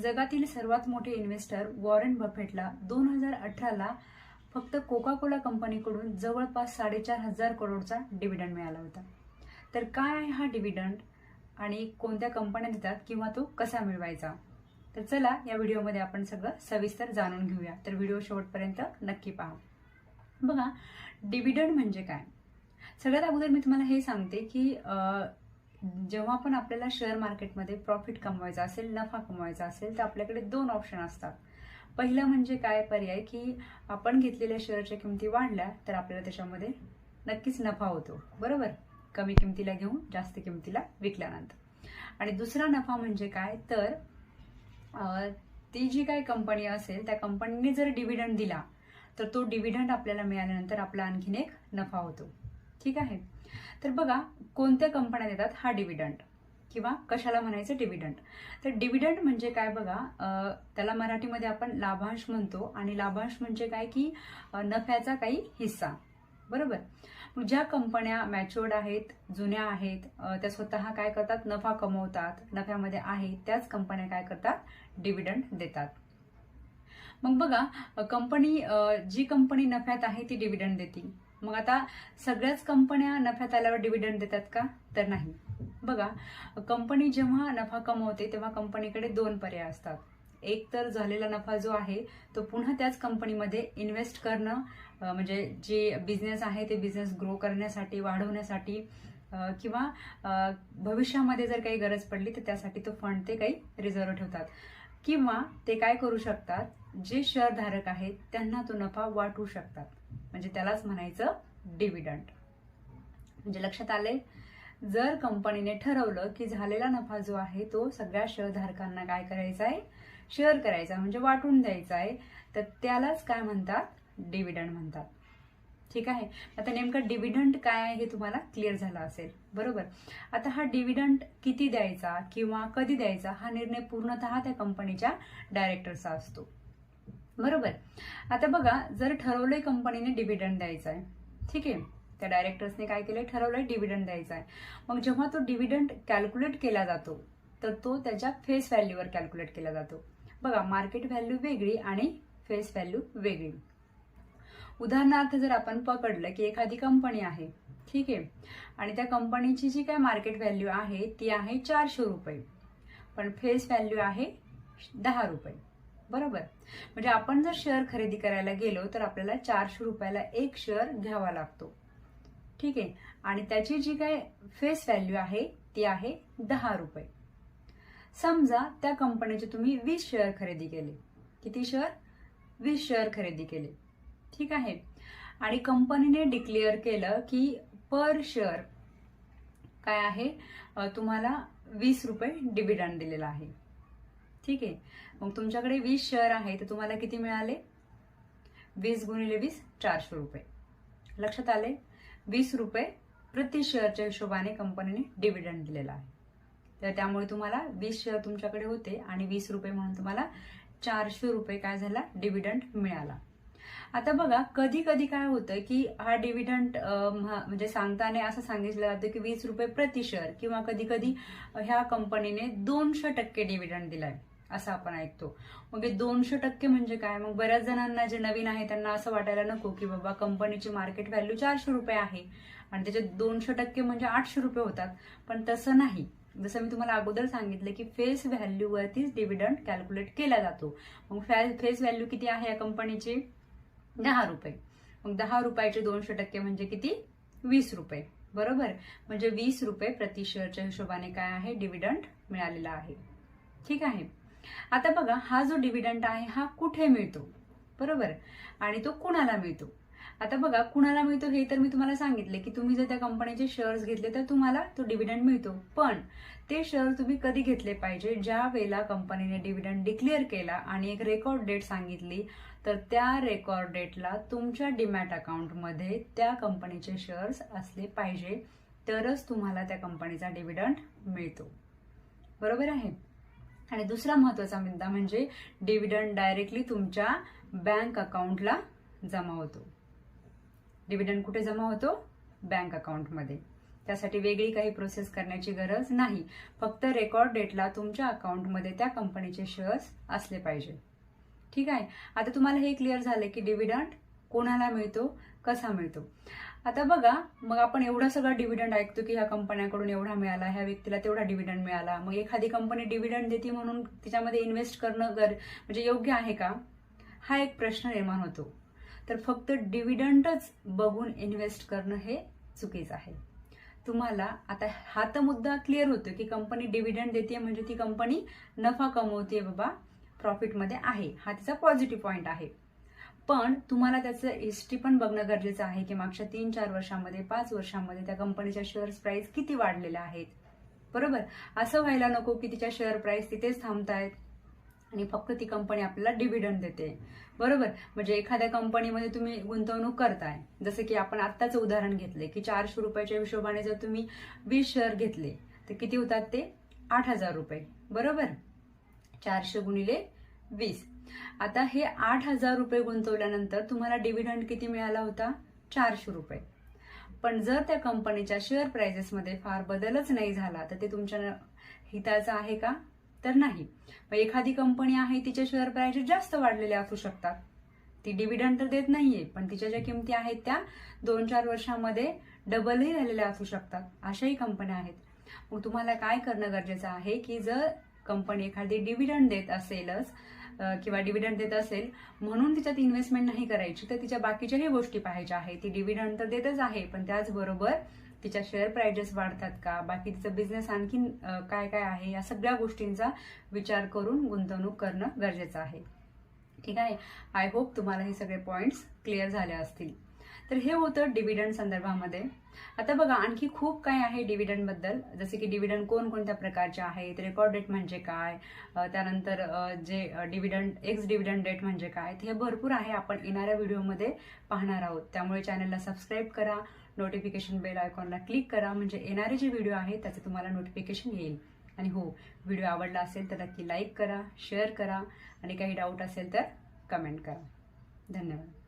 जगातील सर्वात मोठे इन्व्हेस्टर वॉरेन बफेटला दोन हजार अठराला फक्त कोका कोला कंपनीकडून जवळपास साडेचार हजार करोडचा डिव्हिडंड मिळाला होता. तर काय आहे हा डिव्हिडंड आणि कोणत्या कंपन्या देतात किंवा तो कसा मिळवायचा? तर चला या व्हिडिओमध्ये आपण सगळं सविस्तर जाणून घेऊया. तर व्हिडिओ शेवटपर्यंत नक्की पहा. बघा डिव्हिडंड म्हणजे काय? सगळ्यात अगोदर मी तुम्हाला हे सांगते की जेव्हा पण आपल्याला शेअर मार्केटमध्ये प्रॉफिट कमवायचा असेल नफा कमवायचा असेल तर आपल्याकडे दोन ऑप्शन असतात. पहिलं म्हणजे काय? पर्याय की आपण घेतलेल्या शेअरच्या किमती वाढल्या तर आपल्याला त्याच्यामध्ये नक्कीच नफा होतो. बरोबर? कमी किमतीला घेऊन जास्त किमतीला विकल्यानंतर. आणि दुसरा नफा म्हणजे काय? तर ती जी काही कंपनी असेल त्या कंपनीने जर डिव्हिडंड दिला तर तो डिव्हिडंड आपल्याला मिळाल्यानंतर आपला आणखीन एक नफा होतो. ठीक आहे? तर बघा कोणत्या कंपन्या देतात? हा डिव्हिडंड किंवा कशाला म्हणायचं डिव्हिडंड तर डिव्हिडंड म्हणजे काय बघा त्याला मराठीमध्ये आपण लाभांश म्हणतो आणि लाभांश म्हणजे काय की नफ्याचा काही हिस्सा. बरोबर? ज्या कंपन्या मॅच्युअर्ड आहेत जुन्या आहेत त्या स्वतः काय करतात? नफा कमवतात नफ्यामध्ये आहेत त्याच कंपन्या काय करतात? डिव्हिडंड देतात. मग बघा कंपनी जी कंपनी नफ्यात आहे ती डिव्हिडंड देते. मग आता सगळ्याच कंपन्या नफ्यात आल्यावर डिव्हिडंड देतात का? तर नाही. बघा कंपनी जेव्हा नफा कमवते तेव्हा कंपनीकडे दोन पर्याय असतात. एक तर झालेला नफा जो आहे तो पुन्हा त्याच कंपनीमध्ये इन्व्हेस्ट करणं म्हणजे जे बिझनेस आहे ते बिझनेस ग्रो करण्यासाठी वाढवण्यासाठी किंवा भविष्यामध्ये जर काही गरज पडली तर त्यासाठी तो फंड ते काही रिझर्व्ह ठेवतात. किंवा ते काय करू शकतात? जे शेअरधारक आहेत त्यांना तो नफा वाटू शकतात. म्हणजे त्यालाच म्हणायचं डिव्हिडंट म्हणजे लक्षात आले जर कंपनीने ठरवलं की झालेला नफा जो आहे तो सगळ्या शेअरधारकांना काय करायचा आहे? शेअर करायचा म्हणजे वाटून द्यायचा आहे. तर त्यालाच काय म्हणतात? डिव्हिडंड म्हणतात. ठीक आहे? आता नेमकं डिव्हिडंट काय आहे हे तुम्हाला क्लिअर झालं असेल. बरोबर? आता हा डिव्हिडंट किती द्यायचा किंवा कधी द्यायचा हा निर्णय पूर्णतः त्या कंपनीच्या डायरेक्टरचा असतो. बरोबर. आता बघा जर ठरवलंय कंपनीने डिव्हिडंड द्यायचा आहे ठीक? आहे त्या डायरेक्टर्सने काय केलंय? ठरवलंय डिव्हिडंड द्यायचा आहे मग जेव्हा तो डिव्हिडंड कॅल्क्युलेट केला जातो तर तो त्याच्या फेस व्हॅल्यूवर कॅल्क्युलेट केला जातो. बघा मार्केट व्हॅल्यू वेगळी आणि फेस व्हॅल्यू वेगळी. उदाहरणार्थ जर आपण पकडलं की एखादी कंपनी आहे ठीक? आहे आणि त्या कंपनीची जी काय मार्केट व्हॅल्यू आहे ती आहे चारशे रुपये. पण फेस व्हॅल्यू आहे दहा रुपये. बरोबर. म्हणजे आपण जर शेअर खरेदी करायला गेलो तर आपल्याला चारशे रुपयाला एक शेअर घ्यावा लागतो. ठीक आहे? आणि त्याची जी काय फेस व्हॅल्यू आहे ती आहे दहा रुपये. समजा त्या कंपनीचे तुम्ही वीस शेअर खरेदी केले. किती शेअर वीस शेअर खरेदी केले. ठीक आहे? आणि कंपनीने डिक्लेअर केलं की पर शेअर काय आहे? तुम्हाला वीस रुपये डिव्हिडंड दिलेला आहे. ठीक आहे. मग तुमच्याकडे वीस शेअर आहे तर तुम्हाला किती मिळाले? वीस गुणिले वीस चारशे रुपये. लक्षात आले? वीस रुपये प्रति शेअरच्या हिशोबाने कंपनीने डिव्हिडंड दिलेला आहे. तर त्यामुळे तुम्हाला वीस शेअर तुमच्याकडे होते आणि वीस रुपये म्हणून तुम्हाला चारशे रुपये काय झाला? डिव्हिडंड मिळाला. आता बघा कधी कधी काय होतं की हा डिव्हिडंड म्हणजे सांगताना असं सांगितलं जातं की वीस रुपये प्रति शेअर किंवा कधी कधी ह्या कंपनीने दोनशे टक्के डिव्हिडंड दिलाय. असं आपण ऐकतो. मग हे दोनशे टक्के म्हणजे काय? मग बऱ्याच जणांना जे नवीन आहे त्यांना असं वाटायला नको की बाबा कंपनीची मार्केट व्हॅल्यू चारशे रुपये आहे. आणि त्याचे दोनशे टक्के म्हणजे आठशे रुपये होतात. पण तसं नाही. जसं मी तुम्हाला अगोदर सांगितलं की फेस व्हॅल्यूवरतीच डिव्हिडंड कॅल्क्युलेट केला जातो. मग फेस व्हॅल्यू किती आहे या कंपनीची? दहा रुपये. मग दहा रुपयाचे दोनशे टक्के म्हणजे किती? वीस रुपये. बरोबर? म्हणजे वीस रुपये प्रति शेअरच्या हिशोबाने काय आहे? डिव्हिडंड मिळालेला आहे. ठीक आहे? आता बघा हा जो डिव्हिडंड आहे हा कुठे मिळतो? बरोबर? आणि तो कुणाला मिळतो? आता बघा कुणाला मिळतो हे तर मी तुम्हाला सांगितले की तुम्ही जर त्या कंपनीचे शेअर्स घेतले तर तुम्हाला तो डिव्हिडंड मिळतो. पण ते शेअर तुम्ही कधी घेतले पाहिजे? ज्या वेळेला कंपनीने डिव्हिडंड डिक्लेअर केला आणि एक रेकॉर्ड डेट सांगितली तर त्या रेकॉर्ड डेटला तुमच्या डिमॅट अकाउंटमध्ये त्या कंपनीचे शेअर्स असले पाहिजे. तरच तुम्हाला त्या कंपनीचा डिव्हिडंड मिळतो. बरोबर आहे? आणि दुसरा महत्त्वाचा मुद्दा म्हणजे डिव्हिडंड डायरेक्टली तुमच्या बँक अकाउंटला जमा होतो. डिव्हिडंड कुठे जमा होतो? बँक अकाउंटमध्ये. त्यासाठी वेगळी काही प्रोसेस करण्याची गरज नाही. फक्त रेकॉर्ड डेटला तुमच्या अकाउंटमध्ये त्या कंपनीचे शेअर्स असले पाहिजे. ठीक आहे? आता तुम्हाला हे क्लिअर झालं की डिव्हिडंड कोणाला मिळतो? कसा मिळतो? आता बघा मग आपण एवढा सगळा डिव्हिडंड ऐकतो की ह्या कंपन्याकडून एवढा मिळाला ह्या व्यक्तीला तेवढा डिव्हिडंड मिळाला. मग एखादी कंपनी डिव्हिडंड देते म्हणून तिच्यामध्ये इन्व्हेस्ट करणं गर म्हणजे योग्य आहे का? हा एक प्रश्न निर्माण होतो. तर फक्त डिव्हिडंडच बघून इन्व्हेस्ट करणं हे चुकीचं आहे. तुम्हाला आता हा तर मुद्दा क्लिअर होतो की कंपनी डिव्हिडंड देते म्हणजे ती कंपनी नफा कमवते बाबा प्रॉफिटमध्ये आहे. हा तिचा पॉझिटिव्ह पॉईंट आहे. पण तुम्हाला त्याचं हिस्ट्री पण बघणं गरजेचं आहे की मागच्या तीन चार वर्षांमध्ये पाच वर्षांमध्ये त्या कंपनीच्या शेअर्स प्राइस किती वाढलेल्या आहेत. बरोबर? असं व्हायला नको की तिच्या शेअर प्राइस तिथेच थांबतायत आणि फक्त ती कंपनी आपल्याला डिव्हिडंड देते. बरोबर? म्हणजे एखाद्या कंपनीमध्ये तुम्ही गुंतवणूक करताय. जसं की आपण आत्ताचं उदाहरण घेतले की चारशे रुपयाच्या हिशोबाने जर तुम्ही वीस शेअर घेतले तर किती होतात ते? आठ हजार रुपये. बरोबर? चारशे गुणिले वीस. आता हे आठ हजार रुपये गुंतवल्यानंतर तुम्हाला डिव्हिडंड किती मिळाला होता? चारशे रुपये. पण जर त्या कंपनीच्या शेअर प्राइजेसमध्ये फार बदलच नाही झाला तर ते तुमच्या हिताचं आहे का? तर नाही. मग एखादी कंपनी आहे तिचे शेअर प्राइजेस जास्त वाढलेले असू शकतात. ती डिव्हिडंड तर देत नाहीये पण तिच्या ज्या किमती आहेत त्या दोन चार वर्षांमध्ये डबलही झालेल्या असू शकतात. अशाही कंपन्या आहेत. मग तुम्हाला काय करणं गरजेचं आहे की जर कंपनी एखादी डिव्हिडंड देत असेलच किंवा डिव्हिडंड देत असेल म्हणून तिच्यात इन्व्हेस्टमेंट नाही करायची. तर तिच्या बाकीच्याही गोष्टी पाहायच्या आहे ती डिव्हिडंड तर देतच आहे पण त्याचबरोबर तिच्या शेअर प्राइजेस वाढतात का? बाकी तिचा बिझनेस आणखीन काय काय आहे? या सगळ्या गोष्टींचा विचार करून गुंतवणूक करणं गरजेचं आहे. ठीक आहे? आय होप तुम्हाला हे सगळे पॉइंट्स क्लिअर झाले असतील. तर हे होतं डिव्हिडंड संदर्भामध्ये. आता बघा आणखी खूप काय आहे डिव्हिडंडबद्दल जसे की डिव्हिडंड कोणकोणत्या प्रकारचे आहेत? रेकॉर्ड डेट म्हणजे काय? त्यानंतर जे डिव्हिडंड एक्स डिव्हिडंड डेट म्हणजे काय? हे भरपूर आहे आपण येणाऱ्या व्हिडिओमध्ये पाहणार आहोत. त्यामुळे चॅनलला सबस्क्राईब करा नोटिफिकेशन बेल आयकॉनला क्लिक करा म्हणजे येणारे जे व्हिडिओ आहेत त्याचे तुम्हाला नोटिफिकेशन येईल. आणि हो व्हिडिओ आवडला असेल तर नक्की लाईक करा शेअर करा आणि काही डाऊट असेल तर कमेंट करा. धन्यवाद.